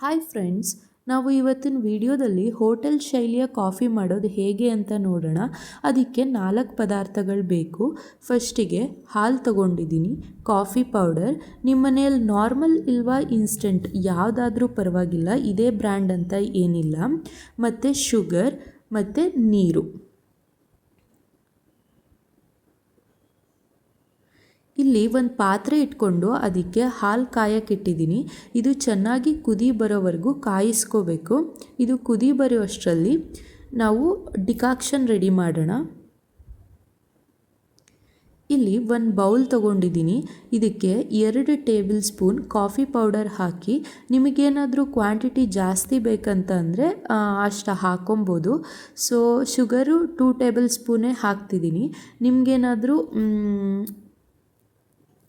Hi friends ನಾವು ಇವತ್ತಿನ ವಿಡಿಯೋದಲ್ಲಿ ಹೋಟೆಲ್ ಶೈಲಿಯ ಕಾಫಿ ಮಾಡೋದು ಹೇಗೆ ಅಂತ ನೋಡೋಣ. ಅದಕ್ಕೆ ನಾಲ್ಕು ಪದಾರ್ಥಗಳು ಬೇಕು. ಫಸ್ಟಿಗೆ ಹಾಲು ತಗೊಂಡಿದ್ದೀನಿ, ಕಾಫಿ ಪೌಡರ್. ನಿಮ್ಮ ಮನೆಯಲ್ಲಿ ನಾರ್ಮಲ್ ಇಲ್ವಾ ಇನ್ಸ್ಟೆಂಟ್, ಯಾವುದಾದ್ರೂ ಪರವಾಗಿಲ್ಲ, ಇದೇ ಬ್ರ್ಯಾಂಡ್ ಅಂತ ಏನಿಲ್ಲ. ಮತ್ತು ಶುಗರ್, ಮತ್ತು ನೀರು. ಇಲ್ಲಿ ಒಂದು ಪಾತ್ರೆ ಇಟ್ಕೊಂಡು ಅದಕ್ಕೆ ಹಾಲು ಕಾಯಕ್ಕೆ ಇಟ್ಟಿದ್ದೀನಿ ಇದು ಚೆನ್ನಾಗಿ ಕುದಿ ಬರೋವರೆಗೂ ಕಾಯಿಸ್ಕೋಬೇಕು. ಇದು ಕುದಿ ಬರುವಷ್ಟರಲ್ಲಿ ನಾವು ಡಿಕಾಕ್ಷನ್ ರೆಡಿ ಮಾಡೋಣ. ಇಲ್ಲಿ ಒಂದು ಬೌಲ್ ತೊಗೊಂಡಿದ್ದೀನಿ. ಇದಕ್ಕೆ ಎರಡು ಟೇಬಲ್ ಸ್ಪೂನ್ ಕಾಫಿ ಪೌಡರ್ ಹಾಕಿ ನಿಮಗೇನಾದರೂ ಕ್ವಾಂಟಿಟಿ ಜಾಸ್ತಿ ಬೇಕಂತ ಅಂದರೆ ಅಷ್ಟು ಹಾಕೊಬೋದು. ಸೊ, ಶುಗರು ಟೂ ಟೇಬಲ್ ಸ್ಪೂನೇ ಹಾಕ್ತಿದ್ದೀನಿ. ನಿಮಗೇನಾದರೂ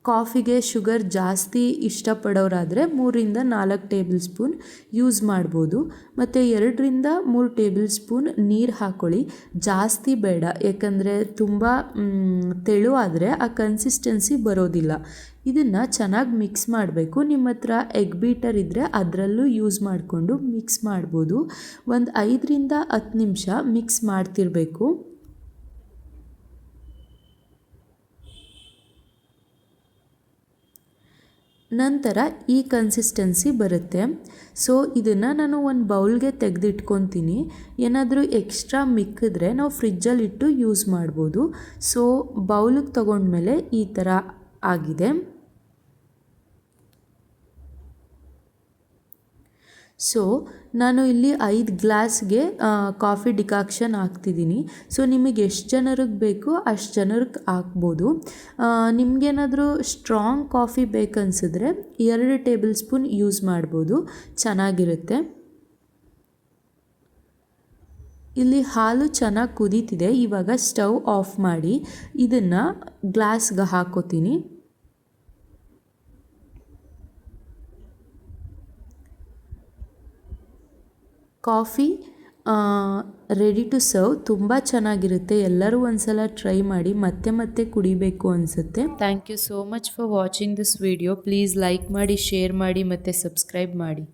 ಕಾಫಿಗೆ ಶುಗರ್ ಜಾಸ್ತಿ ಇಷ್ಟಪಡೋರಾದರೆ ಮೂರಿಂದ ನಾಲ್ಕು ಟೇಬಲ್ ಸ್ಪೂನ್ ಯೂಸ್ ಮಾಡ್ಬೋದು. ಮತ್ತು ಎರಡರಿಂದ ಮೂರು ಟೇಬಲ್ ಸ್ಪೂನ್ ನೀರು ಹಾಕ್ಕೊಳ್ಳಿ ಜಾಸ್ತಿ ಬೇಡ, ಯಾಕಂದರೆ ತುಂಬ ತೆಳು ಆದರೆ ಆ ಕನ್ಸಿಸ್ಟೆನ್ಸಿ ಬರೋದಿಲ್ಲ. ಇದನ್ನು ಚೆನ್ನಾಗಿ ಮಿಕ್ಸ್ ಮಾಡಬೇಕು. ನಿಮ್ಮ ಹತ್ರ ಎಗ್ ಬೀಟರ್ ಇದ್ದರೆ ಅದರಲ್ಲೂ ಯೂಸ್ ಮಾಡಿಕೊಂಡು ಮಿಕ್ಸ್ ಮಾಡ್ಬೋದು. ಒಂದು ಐದರಿಂದ ಹತ್ತು ನಿಮಿಷ ಮಿಕ್ಸ್ ಮಾಡ್ತಿರಬೇಕು. ನಂತರ ಈ ಕನ್ಸಿಸ್ಟೆನ್ಸಿ ಬರುತ್ತೆ. ಸೊ ಇದನ್ನು ನಾನು ಒಂದು ಬೌಲ್ಗೆ ತೆಗೆದಿಟ್ಕೊತೀನಿ. ಏನಾದರೂ ಎಕ್ಸ್ಟ್ರಾ ಮಿಕ್ಕಿದ್ರೆ ನಾವು ಫ್ರಿಜ್ಜಲ್ಲಿ ಇಟ್ಟು ಯೂಸ್ ಮಾಡ್ಬೋದು. ಸೊ ಬೌಲಿಗೆ ತೊಗೊಂಡ್ಮೇಲೆ ಈ ಥರ ಆಗಿದೆ. ಸೊ ನಾನು ಇಲ್ಲಿ ಐದು ಗ್ಲಾಸ್ಗೆ ಕಾಫಿ ಡಿಕಾಕ್ಷನ್ ಹಾಕ್ತಿದ್ದೀನಿ. ಸೊ ನಿಮಗೆ ಎಷ್ಟು ಜನರಿಗೆ ಬೇಕು ಅಷ್ಟು ಜನರಿಗೆ ಹಾಕ್ಬೋದು. ನಿಮಗೇನಾದರೂ ಸ್ಟ್ರಾಂಗ್ ಕಾಫಿ ಬೇಕನ್ಸಿದ್ರೆ ಎರಡು ಟೇಬಲ್ ಸ್ಪೂನ್ ಯೂಸ್ ಮಾಡ್ಬೋದು. ಚೆನ್ನಾಗಿರುತ್ತೆ. ಇಲ್ಲಿ ಹಾಲು ಚೆನ್ನಾಗಿ ಕುದೀತಿದೆ. ಇವಾಗ ಸ್ಟವ್ ಆಫ್ ಮಾಡಿ ಇದನ್ನು ಗ್ಲಾಸ್ಗೆ ಹಾಕೋತೀನಿ. ಕಾಫಿ ರೆಡಿ ಟು ಸರ್ವ್ ತುಂಬ ಚೆನ್ನಾಗಿರುತ್ತೆ. ಎಲ್ಲರೂ ಒಂದ್ಸಲ ಟ್ರೈ ಮಾಡಿ ಮತ್ತೆ ಮತ್ತೆ ಕುಡಿಬೇಕು ಅನಿಸುತ್ತೆ. Thank you so much for watching this video please like ಮಾಡಿ ಶೇರ್ ಮಾಡಿ ಮತ್ತು ಸಬ್ಸ್ಕ್ರೈಬ್ ಮಾಡಿ.